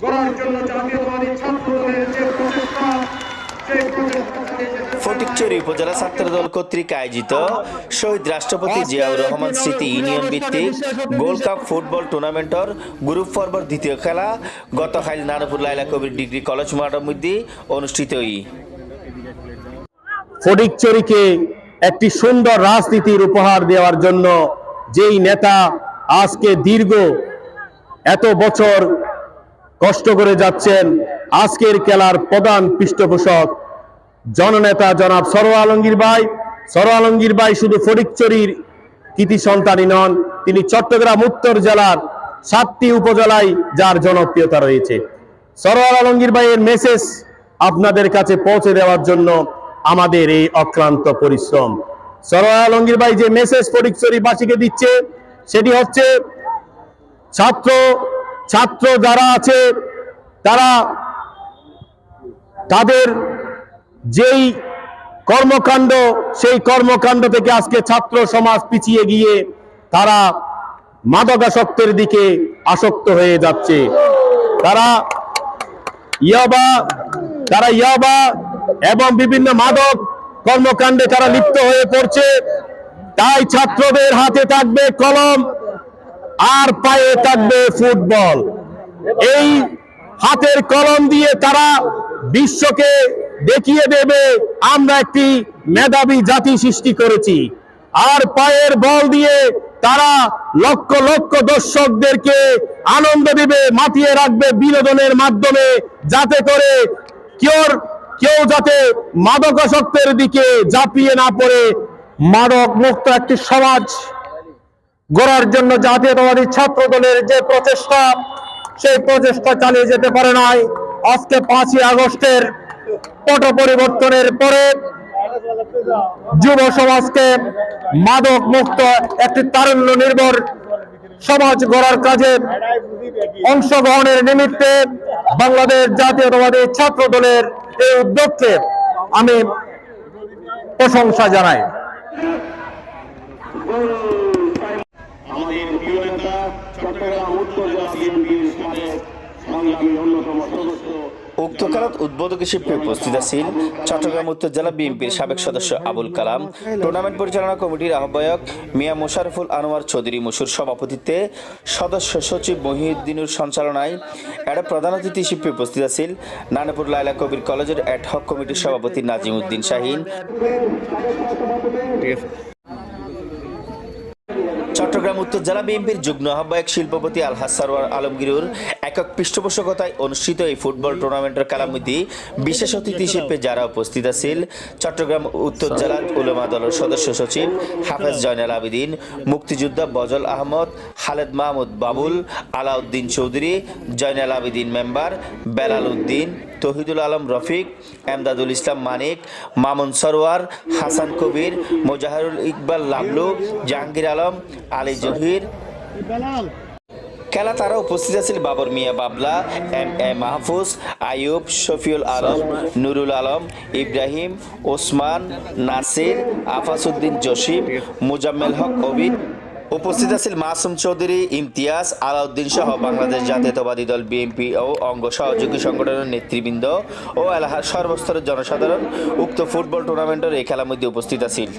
গড়ার জন্য জাতীয়তাবাদী ছাত্র দলের যে প্রচেষ্টা সেই প্রচেষ্টা চালিয়ে যেতে ফটিকচুরি উপজেলা ছাত্রদল কর্তৃক আয়োজিত শহীদ রাষ্ট্রপতি জিয়াউর রহমান স্মৃতি ইউনিয়ন ভিত্তিক গোল্ড কাপ ফুটবল টুর্নামেন্টর গ্রুপ পর্বর দ্বিতীয় খেলা গতকাল নানপুর লাইলা কবির ডিগ্রি কলেজ মাঠের মধ্যে অনুষ্ঠিত হই ফটিকচুরিকে একটি সুন্দর রাজনীতির উপহার দেওয়ার জন্য যেই নেতা আজকে দীর্ঘ এত বছর কষ্ট করে যাচ্ছেন আজকের খেলার প্রধান পৃষ্ঠপোষক জননেতা জনাব সরো আলমগীর ভাই। সরো আলমগীর ভাই শুধু ফটিকচুরির কৃতি সন্তানই নন, তিনি চট্টগ্রাম উত্তর জেলার সাতটি উপজেলায় যার জনপ্রিয়তা রয়েছে। সরোয়ার আলমগীর ভাইয়ের মেসেজ আপনাদের কাছে পৌঁছে দেওয়ার জন্য আমাদের এই অক্লান্ত পরিশ্রম। সরোয়ার আলমগীর ভাই যে মেসেজ ফটিকচুরিবাসীকে দিচ্ছে, সেটি হচ্ছে, ছাত্র ছাত্র যারা আছে, তারা তাদের যেই কর্মকাণ্ড, সেই কর্মকাণ্ড থেকে আজকে ছাত্র সমাজ পিছিয়ে গিয়ে তারা মাদকাসক্তের দিকে আসক্ত হয়ে যাচ্ছে। তারা ইয়াবা তারা ইয়াবা এবং বিভিন্ন মাদক কর্মকাণ্ডে তারা লিপ্ত হয়ে পড়ছে। তাই ছাত্রদের হাতে থাকবে কলম। আর পায়ে থাকবে ফুটবল। এই হাতের কলম দিয়ে তারা বিশ্বকে দেখিয়ে দেবে, আমরা একটি মেধাবী জাতি সৃষ্টি করেছি। আর পায়ের বল দিয়ে তারা লক্ষ লক্ষ দর্শকদেরকে আনন্দ দিবে, মাতিয়ে রাখবে বিনোদনের মাধ্যমে, যাতে করে কেউ কেউ যাতে মাদকাসক্তের দিকে ঝাঁপিয়ে না পড়ে। মাদক মুক্ত একটি সমাজ গড়ার জন্য জাতীয়তাবাদী ছাত্র দলের যে প্রচেষ্টা, সেই প্রচেষ্টা চালিয়ে যেতে পারে নাই। আজকে পাঁচই আগস্টের পট পরিবর্তনের পরে যুব সমাজকে মাদক মুক্ত একটি তারল্য নির্ভর সমাজ গড়ার কাজে অংশগ্রহণের নিমিত্তে বাংলাদেশ জাতীয়তাবাদী ছাত্র দলের এই উদ্যোগকে আমি প্রশংসা জানাই আমাদের প্রিয় নেতা চট্টগ্রাম উত্তর জেলা বিএনপির সাবেক সংগ্রামী অন্যতম সদস্য উক্ত খেলাত উদ্বোধক হিসেবে উপস্থিত আছেন চট্টগ্রাম উত্তর জেলা বিএনপির সাবেক সদস্য আবুল কালাম টুর্নামেন্ট পরিচালনা কমিটির আহ্বায়ক মিয়া মোশারফুল আনোয়ার চৌধুরী মুসুর সভাপতিত্বে সদস্য সচিব মহিউদ্দিনুর সঞ্চালনায় একটা প্রধান অতিথি হিসেবে উপস্থিত আছেন। নানাপুর লাইলা কবির কলেজের অ্যাডহক কমিটির সভাপতি নাজিম উদ্দিন শাহিন চট্টগ্রাম উত্তর জেলা বিএনপির যুগ্ম আহ্বায়ক শিল্পপতি আলহাজ সরওয়ার আলমগীরুর একক পৃষ্ঠপোষকতায় অনুষ্ঠিত এই ফুটবল টুর্নামেন্টের মধ্যে বিশেষ অতিথি হিসেবে যারা উপস্থিত আছেন চট্টগ্রাম উত্তর জেলার উলেমা দলের সদস্য সচিব হাফেজ জয়নাল আবেদিন, মুক্তিযোদ্ধা বজল আহমদ, খালেদ মাহমুদ বাবুল, আলাউদ্দিন চৌধুরী, জয়নাল আবেদিন মেম্বার, বেলাল উদ্দিন তহিদুল আলম রফিক, এমদাদুল ইসলাম মানিক, মামুন সরোয়ার হাসান কবির, মোজাহারুল ইকবাল লাবলু, জাহাঙ্গীর আলম, আলী জহির। খেলা তারা উপস্থিত আছেন বাবর মিয়া বাবলা, এম এ মাহফুজ আয়ুব শফিউল আলম, নুরুল আলম, ইব্রাহিম, ওসমান, নাসির আফাসুদ্দিন জসিম, মুজাম্মেল হক অবিদ উপস্থিত আছেন মাসুম চৌধুরী, ইমতিয়াজ আলাউদ্দিন সহ বাংলাদেশ জাতীয়তাবাদী দল বিএনপি ও অঙ্গ সহযোগী সংগঠনের নেতৃবৃন্দ ও এলাকার সর্বস্তরের জনসাধারণ উক্ত ফুটবল টুর্নামেন্টের এই খেলার মধ্যে উপস্থিত আছেন।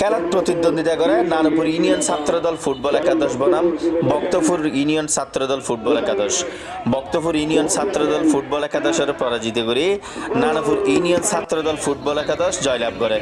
খেলার প্রতিদ্বন্দ্বিতা করে নানপুর ইউনিয়ন ছাত্রদল ফুটবল একাদশ বনাম, বক্তপুর ইউনিয়ন ছাত্রদল ফুটবল একাদশ। বক্তপুর ইউনিয়ন ছাত্রদল ফুটবল একাদশের পরাজিত করে নানপুর ইউনিয়ন ছাত্রদল ফুটবল একাদশ জয়লাভ করে।